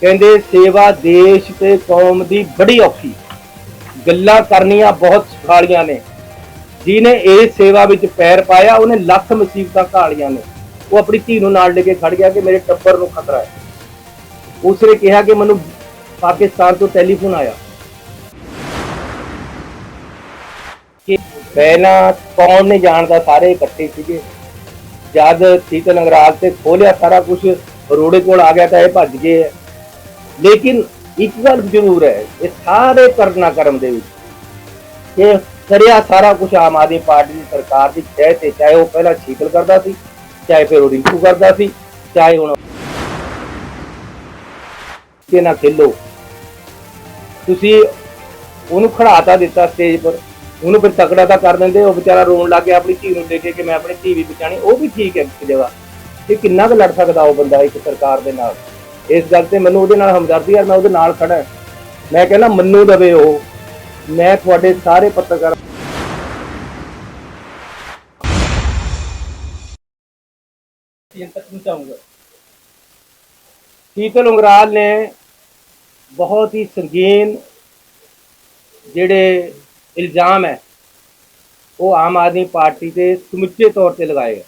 ਕਹਿੰਦੇ ਸੇਵਾ ਦੇਸ਼ ਤੇ ਕੌਮ ਦੀ ਬੜੀ ਔਖੀ। ਗੱਲਾਂ ਕਰਨੀਆਂ ਬਹੁਤ ਸੁਖਾਲੀਆਂ ਨੇ। ਜਿਹਨੇ ਇਹ ਸੇਵਾ ਵਿੱਚ ਪੈਰ ਪਾਇਆ, ਉਹਨੇ ਲੱਖ ਮੁਸੀਬਤਾਂ ਘਾਲੀਆਂ ਨੇ। ਉਹ ਆਪਣੀ ਧੀ ਨੂੰ ਨਾਲ ਲੈ ਕੇ ਖੜ ਗਿਆ ਕਿ ਮੇਰੇ ਟੱਬਰ ਨੂੰ ਖਤਰਾ ਹੈ। ਉਸਨੇ ਕਿਹਾ ਕਿ ਮੈਨੂੰ ਪਾਕਿਸਤਾਨ ਤੋਂ ਟੈਲੀਫੋਨ ਆਇਆ। ਕਿ ਪਹਿਲਾਂ ਕੌਣ ਨਹੀਂ ਜਾਣਦਾ, ਸਾਰੇ ਇਕੱਠੇ ਸੀਗੇ। ਜਦ ਸੀਤਲ ਅੰਗਰਾਜ ਤੇ ਖੋਲਿਆ ਸਾਰਾ ਕੁਝ ਰੋੜੇ ਕੋਲ ਆ ਗਿਆ ਤਾਂ ਇਹ ਭੱਜ ਗਏ। ਹੈ। ਲੇਕਿਨ ਇੱਕ ਗੱਲ ਜ਼ਰੂਰ ਹੈ, ਇਹ ਸਾਰੇ ਕਰਨਾ ਦੇ ਵਿੱਚ ਇਹ ਕਰਿਆ ਸਾਰਾ ਕੁਝ ਆਮ ਆਦਮੀ ਪਾਰਟੀ ਦੀ ਸਰਕਾਰ ਦੀ ਚਾਹੇ ਤੇ ਚਾਹੇ ਉਹ ਪਹਿਲਾਂ ਸ਼ੀਤਲ ਕਰਦਾ ਸੀ, ਚਾਹੇ ਫਿਰ ਉਹ ਰਿੰਕੂ ਕਰਦਾ ਸੀ, ਚਾਹੇ ਹੁਣ ਕਿ ਨਾ ਖੇਲੋ। ਤੁਸੀਂ ਉਹਨੂੰ ਖੜਾਤਾ ਦਿੱਤਾ ਸਟੇਜ ਪਰ, ਉਹਨੂੰ ਫਿਰ ਤਕੜਾ ਤਾਂ ਕਰ ਦਿੰਦੇ ਉਹ ਵਿਚਾਰਾ ਰੋਣ ਲੱਗ ਗਿਆ ਆਪਣੀ ਧੀ ਨੂੰ ਦੇਖ ਕੇ ਮੈਂ ਆਪਣੀ ਧੀ ਵੀ ਬਚਾਣੀ ਉਹ ਵੀ ਠੀਕ ਹੈ ਇੱਕ ਜਗ੍ਹਾ। ਇਹ ਕਿੰਨਾ ਕੁ ਲੜ ਸਕਦਾ ਉਹ ਬੰਦਾ ਇੱਕ ਸਰਕਾਰ ਦੇ ਨਾਲ? ਇਸ ਗੱਲ ਤੇ ਮੈਨੂੰ ਉਹਦੇ ਨਾਲ ਹਮਦਰਦੀ ਹੈ ਮੈਂ ਉਹਦੇ ਨਾਲ ਖੜਾ। ਮੈਂ ਕਹਿੰਦਾ ਮੰਨੂ ਦਵੇ ਉਹ। ਮੈਂ ਤੁਹਾਡੇ ਸਾਰੇ ਪੱਤਰਕਾਰ ਤੱਕ ਪਹੁੰਚਾਉਂਗਾ। ਸ਼ੀਤਲ ਉਂਗਰਾਲ ਨੇ ਬਹੁਤ ਹੀ ਸੰਗੀਨ ਜਿਹੜੇ ਇਲਜ਼ਾਮ ਹੈ ਉਹ ਆਮ ਆਦਮੀ ਪਾਰਟੀ ਤੇ ਸਮੁੱਚੇ ਤੌਰ ਤੇ ਲਗਾਏ ਹੈ।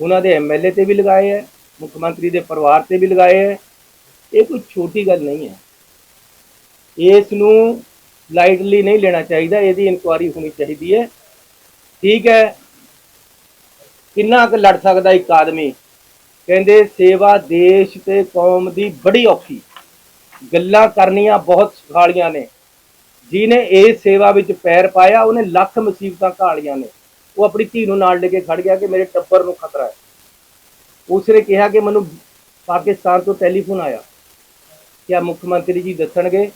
ਉਹਨਾਂ ਦੇ ਐਮਐਲਏ ਤੇ ਵੀ ਲਗਾਏ ਹੈ ਮੁੱਖ ਮੰਤਰੀ ਦੇ ਪਰਿਵਾਰ ਤੇ ਵੀ ਲਗਾਏ ਹੈ ਇਹ ਕੋਈ ਛੋਟੀ ਗੱਲ ਨਹੀਂ ਹੈ। ਇਸ ਨੂੰ ਲਾਈਟਲੀ ਨਹੀਂ ਲੈਣਾ ਚਾਹੀਦਾ, ਇਹਦੀ ਇਨਕੁਆਰੀ ਹੋਣੀ ਚਾਹੀਦੀ ਹੈ। ਠੀਕ ਹੈ। ਕਿੰਨਾ ਕੁ ਲੜ ਸਕਦਾ ਇੱਕ ਆਦਮੀ? ਕਹਿੰਦੇ, ਸੇਵਾ ਦੇਸ਼ ਤੇ ਕੌਮ ਦੀ ਬੜੀ ਔਖੀ। ਗੱਲਾਂ ਕਰਨੀਆਂ ਬਹੁਤ ਸੁਖਾਲੀਆਂ ਨੇ। ਜਿਹਨੇ ਇਹ ਸੇਵਾ ਵਿੱਚ ਪੈਰ ਪਾਇਆ, ਉਹਨੇ ਲੱਖ ਮੁਸੀਬਤਾਂ ਘਾਲੀਆਂ ਨੇ। ਉਹ ਆਪਣੀ ਧੀ ਨੂੰ ਨਾਲ ਲੈ ਕੇ ਖੜ ਗਿਆ ਕਿ ਮੇਰੇ ਟੱਬਰ ਨੂੰ ਖਤਰਾ ਹੈ। ਉਸਨੇ ਕਿਹਾ ਕਿ ਮੈਨੂੰ ਪਾਕਿਸਤਾਨ ਤੋਂ ਟੈਲੀਫੋਨ ਆਇਆ। ਕਿ ਮੁੱਖ ਮੰਤਰੀ ਜੀ ਦੱਸਣਗੇ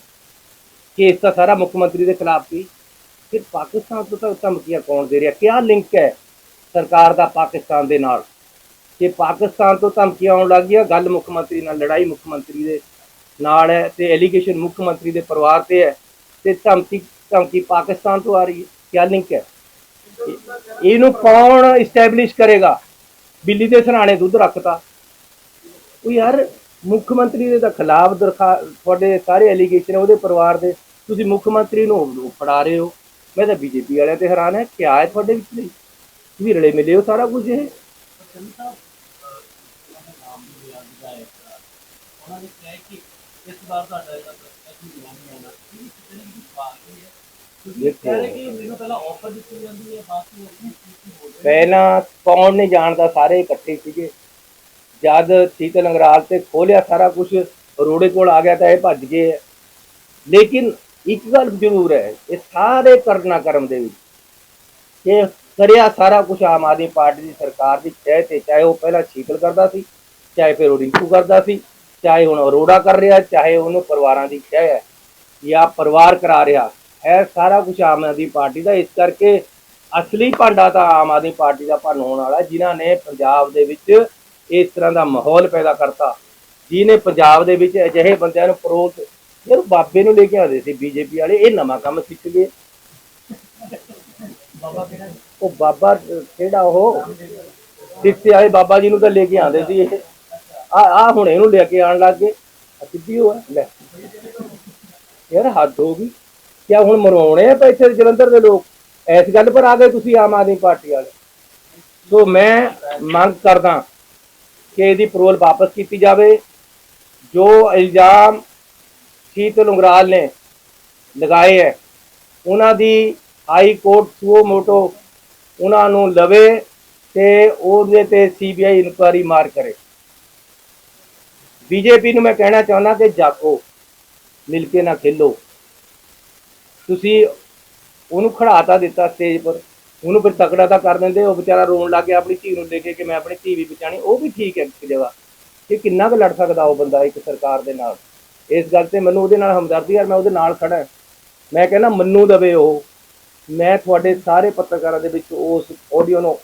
ਕਿ ਇਸ ਦਾ ਸਾਰਾ ਮੁੱਖ ਮੰਤਰੀ ਦੇ ਖਿਲਾਫ ਸੀ। ਫਿਰ ਪਾਕਿਸਤਾਨ ਤੋਂ ਤਾਂ ਧਮਕੀਆਂ ਕੌਣ ਦੇ ਰਿਹਾ? ਕਿਆ ਲਿੰਕ ਹੈ ਸਰਕਾਰ ਦਾ ਪਾਕਿਸਤਾਨ ਦੇ ਨਾਲ? ਜੇ ਪਾਕਿਸਤਾਨ ਤੋਂ ਧਮਕੀਆਂ ਆਉਣ ਲੱਗ ਗਈਆਂ, ਗੱਲ ਮੁੱਖ ਮੰਤਰੀ ਨਾਲ, ਲੜਾਈ ਮੁੱਖ ਮੰਤਰੀ ਦੇ ਨਾਲ ਹੈ ਤੇ ਐਲੀਗੇਸ਼ਨ ਮੁੱਖ ਮੰਤਰੀ ਦੇ ਪਰਿਵਾਰ ਤੇ ਹੈ ਤੇ ਧਮਕੀ ਧਮਕੀ ਪਾਕਿਸਤਾਨ ਤੋਂ ਆ ਰਹੀ ਹੈ। ਕਿਆ ਲਿੰਕ ਹੈ? ਇਹਨੂੰ ਕੌਣ ਇਸਟੈਬਲਿਸ਼ ਕਰੇਗਾ? ਬਿੱਲੀ ਦੇ ਸਰਾਣੇ ਦੁੱਧ ਰੱਖਤਾ। ਉਹ ਯਾਰ ਮੁੱਖ ਮੰਤਰੀ ਦੇ ਤਾਂ ਖਿਲਾਫ ਤੁਹਾਡੇ ਸਾਰੇ ਐਲੀਗੇਸ਼ਨ ਉਹਦੇ ਪਰਿਵਾਰ ਦੇ, ਤੁਸੀਂ ਮੁੱਖ ਮੰਤਰੀ ਨੂੰ ਫੜਾ ਰਹੇ ਹੋ। ਮੈਂ ਤਾਂ ਬੀਜੇਪੀ ਵਾਲਿਆਂ ਤੇ ਹੈਰਾਨ ਹੈ, ਕਿਆ ਹੈ ਤੁਹਾਡੇ ਵਿੱਚ ਨਹੀਂ ਤੁਸੀਂ ਰਲੇ ਮਿਲੇ ਹੋ ਸਾਰਾ ਕੁਝ ਇਹ? ਉਹਨਾਂ ਨੇ ਕਿਹਾ ਕਿ ਇਸ ਵਾਰ ਤੁਹਾਡਾ ਇਹਦਾ ਐਸੀ ਨਹੀਂ ਆਉਣਾ ਇਹ ਕਿਤੇ ਨਾ ਕਿਤੇ ਪਾਰਟੀ ਹੈ ਪਹਿਲਾਂ ਪਹਿਲਾਂ ਕੌਣ ਨਹੀਂ ਜਾਣਦਾ, ਸਾਰੇ ਇਕੱਠੇ ਸੀਗੇ। ਜਦ ਸੀਤਲ ਅੰਗਰਾਲ ਤੇ ਖੋਲਿਆ, ਸਾਰਾ ਕੁਝ ਰੋੜੇ ਕੋਲ ਆ ਗਿਆ ਤਾਂ ਇਹ ਭੱਜ ਗਏ ਹੈ। ਲੇਕਿਨ ਇੱਕ ਗੱਲ ਜ਼ਰੂਰ ਹੈ, ਇਹ ਸਾਰੇ ਕਰਨਾ ਕਰਮ ਦੇ ਵਿੱਚ ਇਹ ਕਰਿਆ ਸਾਰਾ ਕੁਝ ਆਮ ਆਦਮੀ ਪਾਰਟੀ ਦੀ ਸਰਕਾਰ ਦੀ ਚਾਹੇ ਤੇ, ਚਾਹੇ ਉਹ ਪਹਿਲਾਂ ਸ਼ੀਤਲ ਕਰਦਾ ਸੀ, ਚਾਹੇ ਫਿਰ ਉਹ ਰਿੰਕੂ ਕਰਦਾ ਸੀ, ਚਾਹੇ ਹੁਣ ਅਰੋੜਾ ਕਰ ਰਿਹਾ, ਚਾਹੇ ਉਹਨੂੰ ਪਰਿਵਾਰਾਂ ਦੀ ਚਾਹ ਹੈ ਜਾਂ ਪਰਿਵਾਰ ਕਰਾ ਰਿਹਾ ਹੈ ਸਾਰਾ ਕੁਝ ਆਮ ਆਦਮੀ ਪਾਰਟੀ ਦਾ ਇਸ ਕਰਕੇ ਅਸਲੀ ਭਾਂਡਾ ਤਾਂ ਆਮ ਆਦਮੀ ਪਾਰਟੀ ਦਾ ਭੰਨ ਹੋਣ ਵਾਲਾ ਜਿਨ੍ਹਾਂ ਨੇ ਪੰਜਾਬ ਦੇ ਵਿੱਚ ਇਸ ਤਰ੍ਹਾਂ ਦਾ ਮਾਹੌਲ ਪੈਦਾ ਕਰਤਾ। ਜਿਹਨੇ ਪੰਜਾਬ ਦੇ ਵਿੱਚ ਅਜਿਹੇ ਬੰਦਿਆਂ ਨੂੰ ਪਰੋਸ ਯਾਰ ਬਾਬੇ ਨੂੰ ਲੈ ਕੇ ਆਉਂਦੇ ਸੀ ਬੀਜੇਪੀ ਵਾਲੇ ਇਹ ਨਵਾਂ ਕੰਮ ਸਿੱਖ ਗਏ। ਬਾਬਾ ਕਿਹੜਾ ਉਹ ਬਾਬਾ ਕਿਹੜਾ ਉਹ? ਸਿੱਖੇ ਵਾਲੇ ਬਾਬਾ ਜੀ ਨੂੰ ਤਾਂ ਲੈ ਕੇ ਆਉਂਦੇ ਸੀ ਇਹ। ਆ ਆ ਹੁਣ ਇਹਨੂੰ ਲੈ ਕੇ ਆਉਣ ਲੱਗ ਗਏ। ਸਿੱਧੀ ਹੋਇਆ ਲੈ। ਯਾਰ ਹੱਦ ਹੋ ਗਈ। ਕਿਆ ਹੁਣ ਮਰਵਾਉਣੇ ਆ ਪੈਸੇ ਜਲੰਧਰ ਦੇ ਲੋਕ? ਇਸ ਗੱਲ ਪਰ ਆ ਗਏ ਤੁਸੀਂ ਆਮ ਆਦਮੀ ਪਾਰਟੀ ਵਾਲੇ। ਸੋ ਮੈਂ ਮੰਗ ਕਰਦਾ ਕਿ ਇਹਦੀ ਪਰੋਲ ਵਾਪਸ ਕੀਤੀ ਜਾਵੇ, ਜੋ ਇਲਜ਼ਾਮ ਸ਼ੀਤਲ ਉਂਗਰਾਲ ਨੇ ਲਗਾਏ ਹੈ, ਉਹਨਾਂ ਦੀ ਹਾਈ ਕੋਰਟ ਸੁਓ ਮੋਟੋ ਉਹਨਾਂ ਨੂੰ ਲਵੇ ਤੇ ਉਹਦੇ ਤੇ ਸੀਬੀਆਈ ਇਨਕੁਆਰੀ ਮਾਰ ਕਰੇ। ਬੀਜੇਪੀ ਨੂੰ ਮੈਂ ਕਹਿਣਾ ਚਾਹੁੰਦਾ ਕਿ ਜਾਕੋ ਮਿਲ ਕੇ ਨਾ ਖੇਲੋ। ਤੁਸੀਂ ਉਹਨੂੰ ਖੜਾਤਾ ਦਿੱਤਾ ਸਟੇਜ ਪਰ। ਉਹਨੂੰ ਫਿਰ ਤਕੜਾ ਤਾਂ ਕਰ ਦਿੰਦੇ ਉਹ ਵਿਚਾਰਾ ਰੋਣ ਲੱਗ ਗਿਆ ਆਪਣੀ ਧੀ ਨੂੰ ਦੇਖ ਕੇ ਕਿ ਮੈਂ ਆਪਣੀ ਧੀ ਵੀ ਬਚਾਣੀ ਉਹ ਵੀ ਠੀਕ ਹੈ ਇੱਕ ਜਗ੍ਹਾ। ਕਿ ਕਿੰਨਾ ਕੁ ਲੜ ਸਕਦਾ ਉਹ ਬੰਦਾ ਇੱਕ ਸਰਕਾਰ ਦੇ ਨਾਲ। ਇਸ ਗੱਲ ਤੇ ਮੈਨੂੰ ਉਹਦੇ ਨਾਲ ਹਮਦਰਦੀ ਹੈ ਮੈਂ ਉਹਦੇ ਨਾਲ ਖੜਾ। ਮੈਂ ਕਹਿੰਦਾ ਮੰਨੂ ਦਵੇ ਉਹ। ਮੈਂ ਤੁਹਾਡੇ ਸਾਰੇ ਪੱਤਰਕਾਰਾਂ ਦੇ ਵਿੱਚ ਉਸ ਆਡੀਓ ਨੂੰ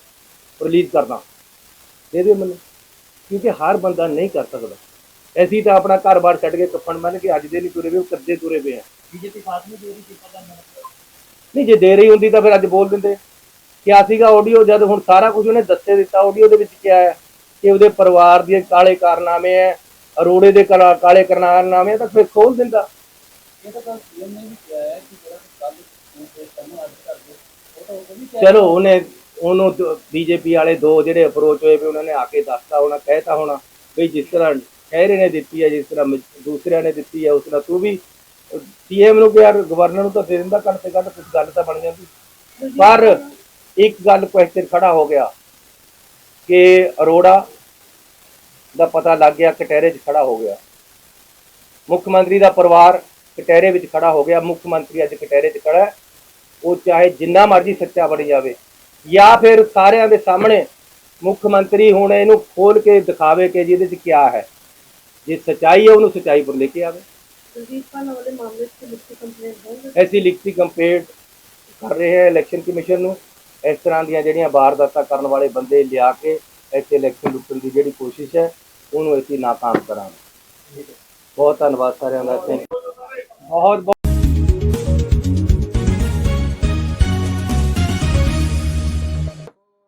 ਰਿਲੀਜ਼ ਕਰਦਾ ਦੇ ਦਿਓ ਮੈਨੂੰ। ਕਿਉਂਕਿ ਹਰ ਬੰਦਾ ਨਹੀਂ ਕਰ ਸਕਦਾ। ਅਸੀਂ ਤਾਂ ਆਪਣਾ ਘਰ-ਬਾਰ ਛੱਡ ਕੇ ਕੱਫਣ ਮੰਨ ਕੇ ਅੱਜ ਦੇ ਨਹੀਂ ਤੁਰੇ ਵੇ ਉਹ ਕੱਦੇ ਤੁਰੇ ਪਏ ਆ। ਬੀਜੇਪੀ ਸਾਥ ਨਹੀਂ ਦੇ ਰਹੀ ਕਿ ਪਤਾ ਨਹੀਂ ਨਹੀਂ ਜੇ ਦੇ ਰਹੀ ਹੁੰਦੀ ਤਾਂ ਫਿਰ ਅੱਜ ਬੋਲ ਦਿੰਦੇ। ਕਿਆ ਸੀਗਾ ਆਡੀਓ ਜਦ ਹੁਣ ਸਾਰਾ ਕੁਝ ਉਹਨੇ ਦੱਸੇ ਦਿੱਤਾ ਆਡੀਓ ਦੇ ਵਿੱਚ ਕਿਆ ਹੈ ਕਿ ਉਹਦੇ ਪਰਿਵਾਰ ਦੇ ਕਾਲੇ ਕਾਰਨਾਮੇ ਹੈ ਅਰੋੜੇ ਦੇ ਕਲਾ- ਕਰਨਾਮੇ ਤਾਂ ਫਿਰ ਖੋਲ ਦਿੰਦਾ। ਕਿਹਾ ਕਿਹਾ ਚਲੋ ਉਹਨੇ ਉਹਨੂੰ ਬੀਜੇਪੀ ਵਾਲੇ ਦੋ ਜਿਹੜੇ ਅਪਰੋਚ ਹੋਏ ਵੀ ਉਹਨਾਂ ਨੇ ਆ ਕੇ ਦੱਸਤਾ ਹੋਣਾ ਕਹਿਤਾ ਹੋਣਾ ਵੀ ਜਿਸ ਤਰ੍ਹਾਂ ਖਹਿਰੇ ਨੇ ਦਿੱਤੀ ਹੈ ਜਿਸ ਤਰ੍ਹਾਂ ਦੂਸਰਿਆਂ ਨੇ ਦਿੱਤੀ ਹੈ ਉਸ ਤਰ੍ਹਾਂ ਤੂੰ ਵੀ ਸੀਐਮ ਨੂੰ ਯਾਰ ਗਵਰਨਰ ਨੂੰ ਤਾਂ ਦੇ ਦਿੰਦਾ ਘੱਟ ਤੇ ਘੱਟ ਕੁਝ ਗੱਲ ਤਾਂ ਬਣ ਜਾਂਦੀ। ਪਰ ਇੱਕ ਗੱਲ ਕੁਐਸਚਨ ਖੜਾ ਹੋ ਗਿਆ ਕਿ ਅਰੋੜਾ ਦਾ ਪਤਾ ਲੱਗ ਗਿਆ ਕਟਹਿਰੇ 'ਚ ਖੜਾ ਹੋ ਗਿਆ ਮੁੱਖ ਮੰਤਰੀ ਦਾ ਪਰਿਵਾਰ ਕਟਹਿਰੇ ਵਿੱਚ ਖੜਾ ਹੋ ਗਿਆ ਮੁੱਖ ਮੰਤਰੀ ਅੱਜ ਕਟਹਿਰੇ 'ਚ ਖੜਾ ਹੈ ਉਹ ਚਾਹੇ ਜਿੰਨਾ ਮਰਜ਼ੀ ਸੱਚਾ ਬਣ ਜਾਵੇ ਜਾਂ ਫਿਰ ਸਾਰਿਆਂ ਦੇ ਸਾਹਮਣੇ ਮੁੱਖ ਮੰਤਰੀ ਹੁਣ ਇਹਨੂੰ ਖੋਲ ਕੇ ਦਿਖਾਵੇ ਕਿ ਜਿਹਦੇ 'ਚ ਕੀ ਹੈ ਜੇ ਸਚਾਈ ਹੈ ਉਹਨੂੰ ਸਚਾਈ ਪਰ ਲੈ ਕੇ ਆਵੇ कुलदीप खान वाले मामले से लिखी कंप्लेंट होंगे ਐਸੀ ਲਿਖਤੀ ਕੰਪਲੇਂਟ ਕਰ ਇਸ ਤਰ੍ਹਾਂ ਦੀਆਂ ਜਿਹੜੀਆਂ ਵਾਰਦਾਤਾਂ ਕਰਨ ਵਾਲੇ ਬੰਦੇ ਲਿਆ ਕੇ ਇੱਥੇ ਇਲੈਕਸ਼ਨ ਲੁੱਟਣ ਦੀ ਜਿਹੜੀ ਕੋਸ਼ਿਸ਼ ਹੈ, ਉਹਨੂੰ ਅਸੀਂ ਨਾਕਾਮ ਕਰਾਂਗੇ। ਬਹੁਤ ਧੰਨਵਾਦ ਸਾਰਿਆਂ ਦਾ। ਬਹੁਤ ਬਹੁਤ